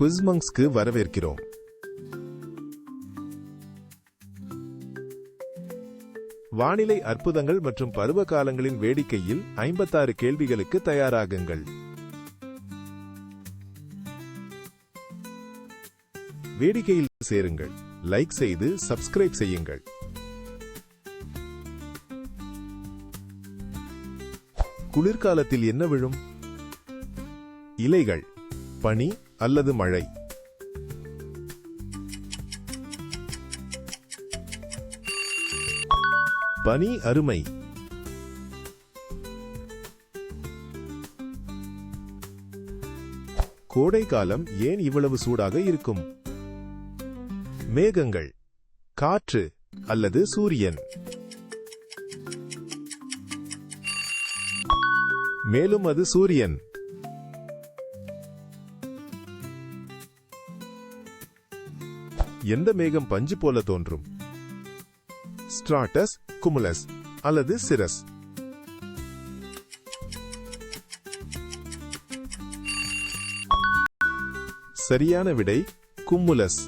குவிஸ்மங்ஸ்க்கு வரவேற்கிறோம். வானிலை அற்புதங்கள் மற்றும் பருவ காலங்களின் வேடிக்கையில் ஐம்பத்தாறு கேள்விகளுக்கு தயாராகுங்கள். வேடிக்கையில் சேருங்கள். லைக் செய்து சப்ஸ்கிரைப் செய்யுங்கள். குளிர்காலத்தில் என்ன விழும்? இலைகள் பனி அல்லது மழை. பனி அருமை. கோடை காலம் ஏன் இவ்வளவு சூடாக இருக்கும்? மேகங்கள் காற்று அல்லது சூரியன். மேலும் அது சூரியன். எந்த மேகம் பஞ்சு போல தோன்றும்? ஸ்ட்ராட்டஸ் குமுலஸ் அல்லது சிரஸ். சரியான விடை குமுலஸ்.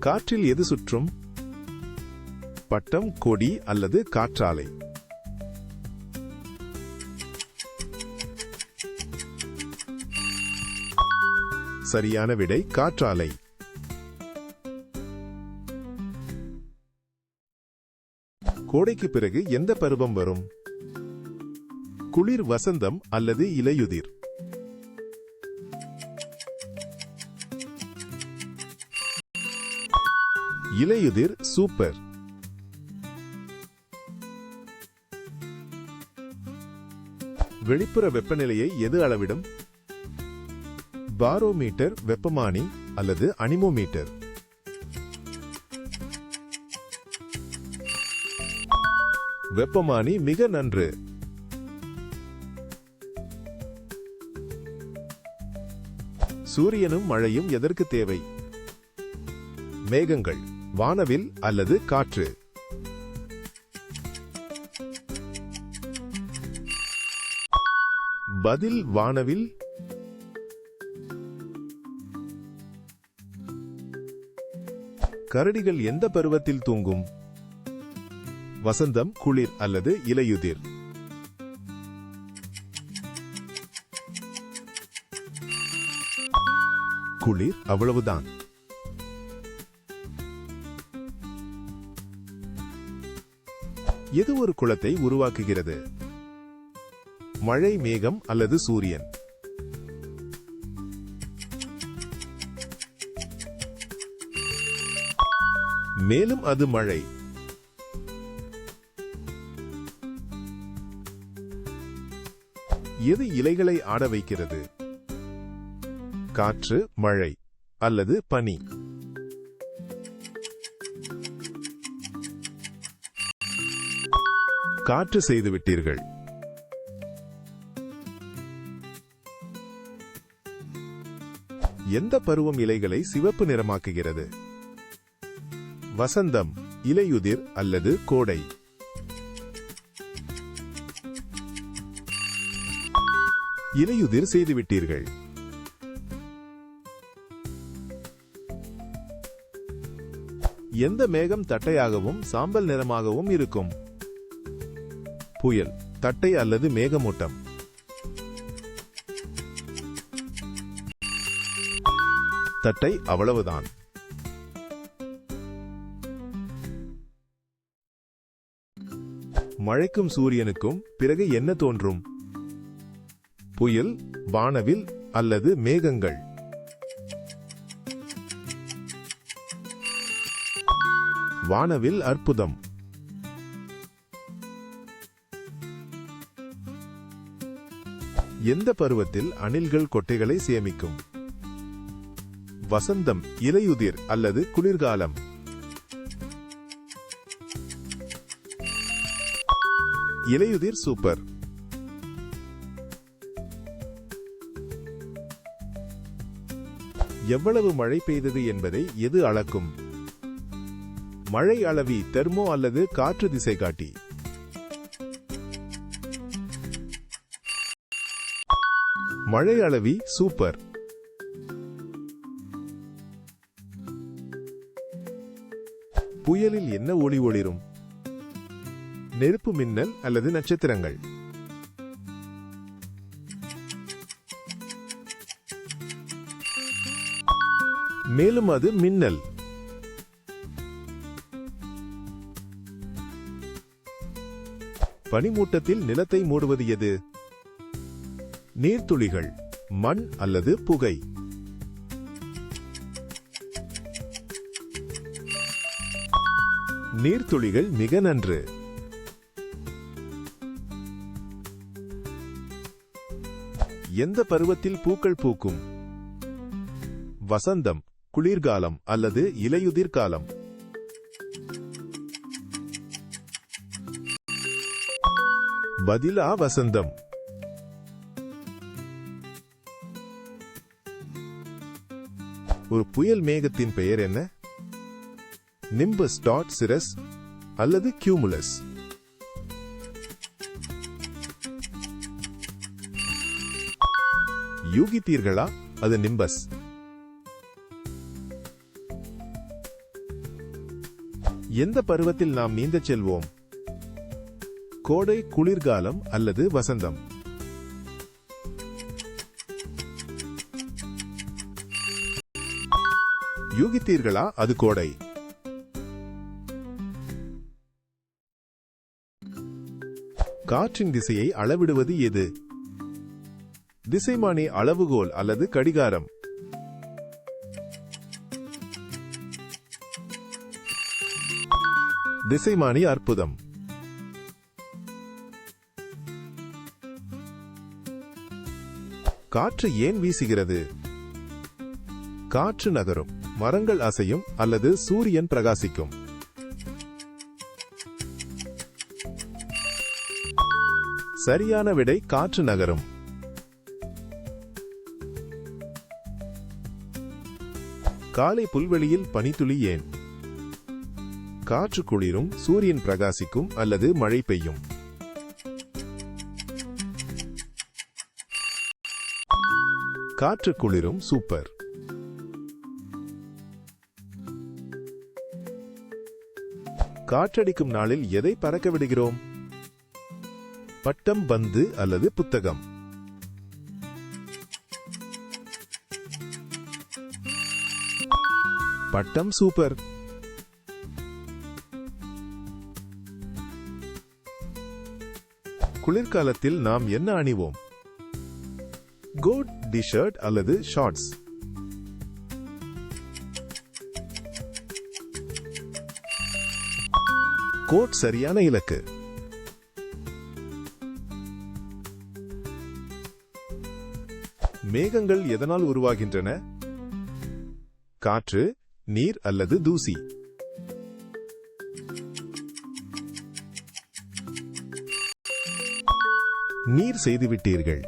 காற்றில் எது சுற்றும்? பட்டம் கொடி அல்லது காற்றாலை. சரியான விடை காற்றாலை. கோடைக்கு பிறகு எந்த பருவம் வரும்? குளிர் வசந்தம் அல்லது இலையுதிர்? இலையுதிர் சூப்பர். வெளிப்புற வெப்பநிலையை எது அளவிடும்? பாரோமீட்டர் வெப்பமானி அல்லது அனிமோமீட்டர். வெப்பமானி மிக நன்று. சூரியனும் மழையும் எதற்கு தேவை? மேகங்கள் வானவில் அல்லது காற்று. பதில் வானவில் கரடிகள் எந்த பருவத்தில் தூங்கும்? வசந்தம் குளிர் அல்லது இலையுதிர்? குளிர் அவ்வளவுதான். எது ஒரு குளத்தை உருவாக்குகிறது? மழை மேகம் அல்லது சூரியன்? மேலும் அது மழை. எது இலைகளை ஆட வைக்கிறது? காற்று மழை அல்லது பனி? காற்று செய்து விட்டீர்கள். எந்த பருவம் இலைகளை சிவப்பு நிறமாக்குகிறது? வசந்தம் இலையுதிர் அல்லது கோடை. இலையுதிர் செய்துவிட்டீர்கள். எந்த மேகம் தட்டையாகவும் சாம்பல் நிறமாகவும் இருக்கும்? புயல் தட்டை அல்லது மேகமூட்டம்? தட்டை அவ்வளவுதான். மழைக்கும் சூரியனுக்கும் பிறகு என்ன தோன்றும்? புயல் வானவில் அல்லது மேகங்கள்? வானவில் அற்புதம். எந்த பருவத்தில் அணில்கள் கொட்டைகளை சேமிக்கும்? வசந்தம் இலையுதிர் அல்லது குளிர்காலம்? இலையுதிர் சூப்பர். எவ்வளவு மழை பெய்தது என்பதை எது அளக்கும்? மழை அளவி தெர்மோ அல்லது காற்று திசை காட்டி? மழை அளவி சூப்பர். புயலில் என்ன ஒளி ஒளிரும்? நெருப்பு மின்னல் அல்லது நட்சத்திரங்கள். மேலும் அது மின்னல். பனிமூட்டத்தில் நிலத்தை மூடுவது எது? நீர்த்துளிகள் மண் அல்லது புகை. நீர்த்துளிகள் மிக நன்று. எந்த பருவத்தில் பூக்கள் பூக்கும்? வசந்தம் குளிர்காலம் அல்லது இலையுதிர் காலம்? பதிலா வசந்தம். ஒரு புயல் மேகத்தின் பெயர் என்ன? நிம்பஸ் டாட் சிரஸ் அல்லது கியூமுலஸ். யூகித்தீர்களா? அது நிம்பஸ். எந்த பருவத்தில் நாம் நீந்தச் செல்வோம்? கோடை குளிர்காலம் அல்லது வசந்தம்? யூகித்தீர்களா? அது கோடை. காற்றின் திசையை அளவிடுவது எது? திசைமானி அளவுகோல் அல்லது கடிகாரம். திசைமானி அற்புதம். காற்று ஏன் வீசுகிறது? காற்று நகரும் மரங்கள் அசையும் அல்லது சூரியன் பிரகாசிக்கும். சரியான விடை காற்று நகரும். காலை புல்வெளியில் பனித்துளி ஏன்? காற்று குளிரும் சூரியன் பிரகாசிக்கும் அல்லது மழை பெய்யும்? காற்று குளிரும் சூப்பர். காற்றடிக்கும் நாளில் எதை பறக்க விடுகிறோம்? பட்டம் பந்து அல்லது புத்தகம்? பட்டம் சூப்பர். குளிர்காலத்தில் நாம் என்ன அணிவோம்? கோட் டி ஷர்ட் அல்லது ஷார்ட்ஸ்? கோட் சரியான இலக்கு. மேகங்கள் எதனால் உருவாகின்றன? காற்று நீர் அல்லது தூசி? நீர் செய்துவிட்டீர்கள்.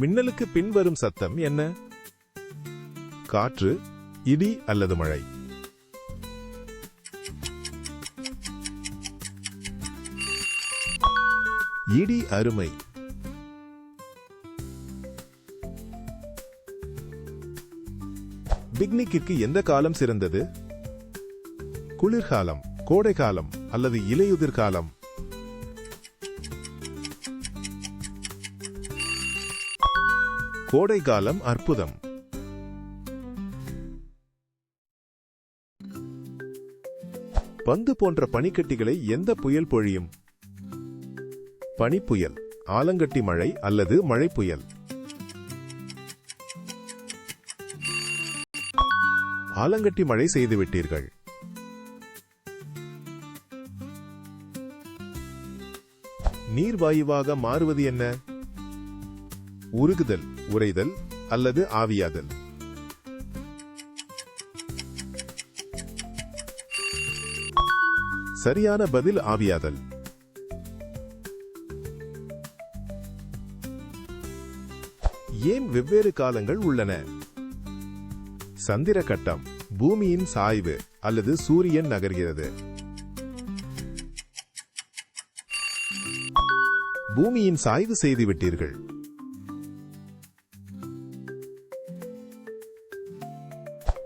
மின்னலுக்கு பின்வரும் சத்தம் என்ன? காற்று இடி அல்லது மழை? இடி அருமை. பிக்னிக்கிற்கு எந்த காலம் சிறந்தது? குளிர்காலம் கோடைக்காலம் அல்லது இலையுதிர் காலம்? கோடைக்காலம் அற்புதம். பந்து போன்ற பனிக்கட்டிகளை எந்த புயல் பொழியும்? பனிப்புயல் ஆலங்கட்டி மழை அல்லது மழை புயல் ஆலங்கட்டி மழை செய்துவிட்டீர்கள் நீர்வாயுவாக மாறுவது என்ன? உருகுதல் உறைதல் அல்லது ஆவியாதல்? சரியான பதில் ஆவியாதல். ஏன் வெவ்வேறு காலங்கள் உள்ளன? சந்திர கட்டம் பூமியின் சாய்வு அல்லது சூரியன் நகர்கிறது. பூமியின் சாய்வு செய்து விட்டீர்கள்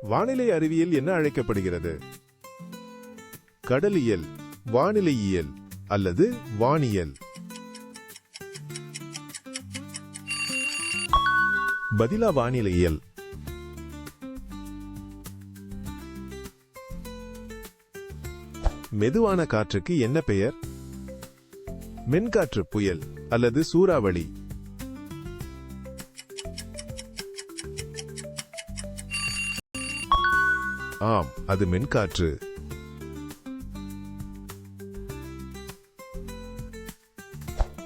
வானிலை அறிவியல் என்ன அழைக்கப்படுகிறது? கடலியல் வானிலையியல் அல்லது வானியல்? பதிலா வானிலையியல். மெதுவான காற்றுக்கு என்ன பெயர்? மென்காற்று புயல் அல்லது சூறாவளி. ஆம் அது மென்காற்று.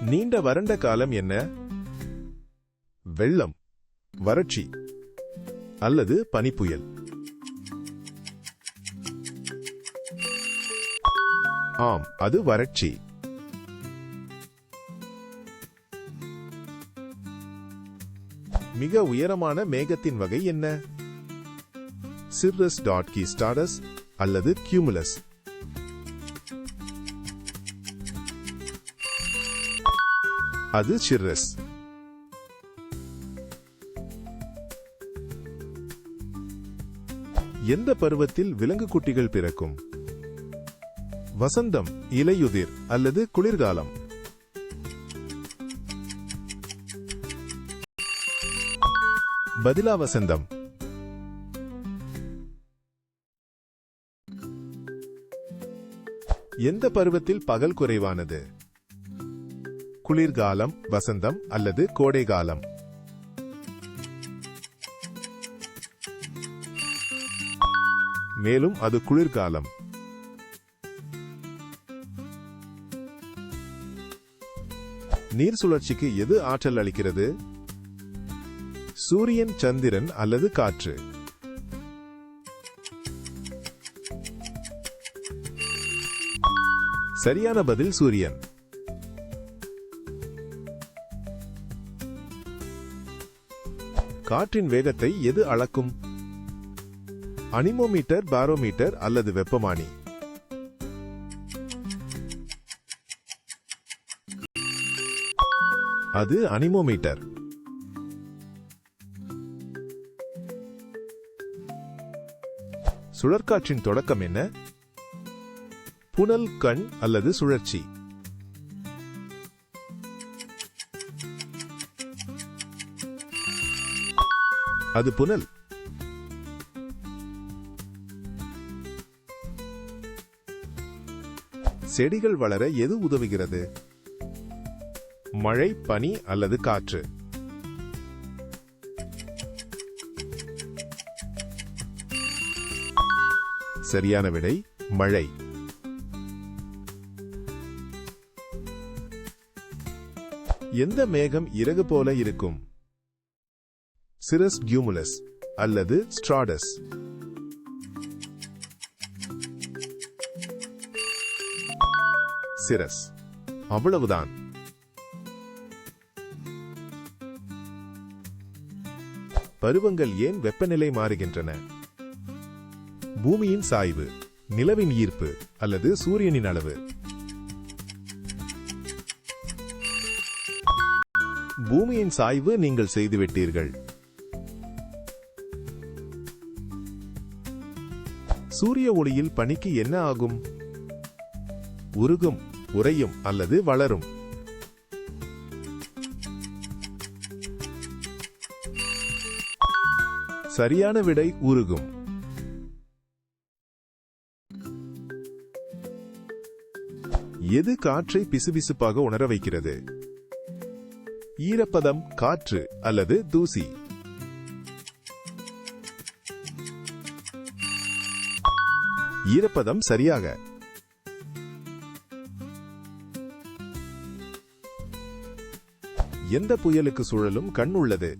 நீண்ட வறண்ட காலம் என்ன? வெள்ளம் வறட்சி அல்லது பனிப்புயல். ஆம் அது வறட்சி. மிக உயரமான மேகத்தின் வகை என்ன? சிர்ரஸ் டாட் கி ஸ்டாரஸ் அல்லது கியூமுலஸ் அது சிர்ரஸ் எந்த பருவத்தில் விலங்கு குட்டிகள் பிறக்கும்? வசந்தம் இலையுதிர் அல்லது குளிர்காலம். பதிலா வசந்தம் எந்த பருவத்தில் பகல் குறைவானது? குளிர்காலம் வசந்தம் அல்லது கோடைகாலம்? மேலும் அது குளிர்காலம். நீர் சுழற்சிக்கு எது ஆற்றல் அளிக்கிறது? சூரியன் சந்திரன் அல்லது காற்று? சரியான பதில் சூரியன். காற்றின் வேகத்தை எது அளக்கும்? அனிமோமீட்டர் பாரோமீட்டர் அல்லது வெப்பமானி? அது அனிமோமீட்டர். சுழற்காற்றின் தொடக்கம் என்ன? புனல் கண் அல்லது சுழற்சி? அது புனல். செடிகள் வளர எது உதவுகிறது? மழை பனி அல்லது காற்று. சரியான விடை மழை. எந்த மேகம் இறகு போல இருக்கும்? சிரஸ் கியூமுலஸ் அல்லது ஸ்ட்ராடஸ். சிரஸ். அவ்வளவுதான். பருவங்கள் ஏன் வெப்பநிலை மாறுகின்றன? பூமியின் சாய்வு நிலவின் ஈர்ப்பு அல்லது சூரியனின் அளவு? பூமியின் சாய்வு நீங்கள் செய்துவிட்டீர்கள். சூரிய ஒளியில் பனிக்கு என்ன ஆகும்? உருகும் உறையும் அல்லது வளரும். சரியான விடை உருகும். எது காற்றை பிசுபிசுப்பாக உணர வைக்கிறது? ஈரப்பதம் காற்று அல்லது தூசி? ஈரப்பதம் சரியாக. எந்த புயலுக்கு சுழலும் கண் உள்ளது?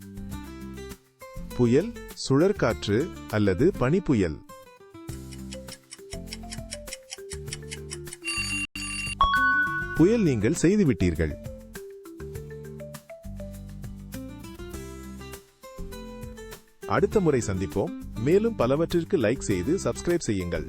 புயல் சுழற்காற்று அல்லது பனிப்புயல்? புயல் நீங்கள் செய்துவிட்டீர்கள். அடுத்த முறை சந்திப்போம். மேலும் பலவற்றிற்கு லைக் செய்து சப்ஸ்கிரைப் செய்யுங்கள்.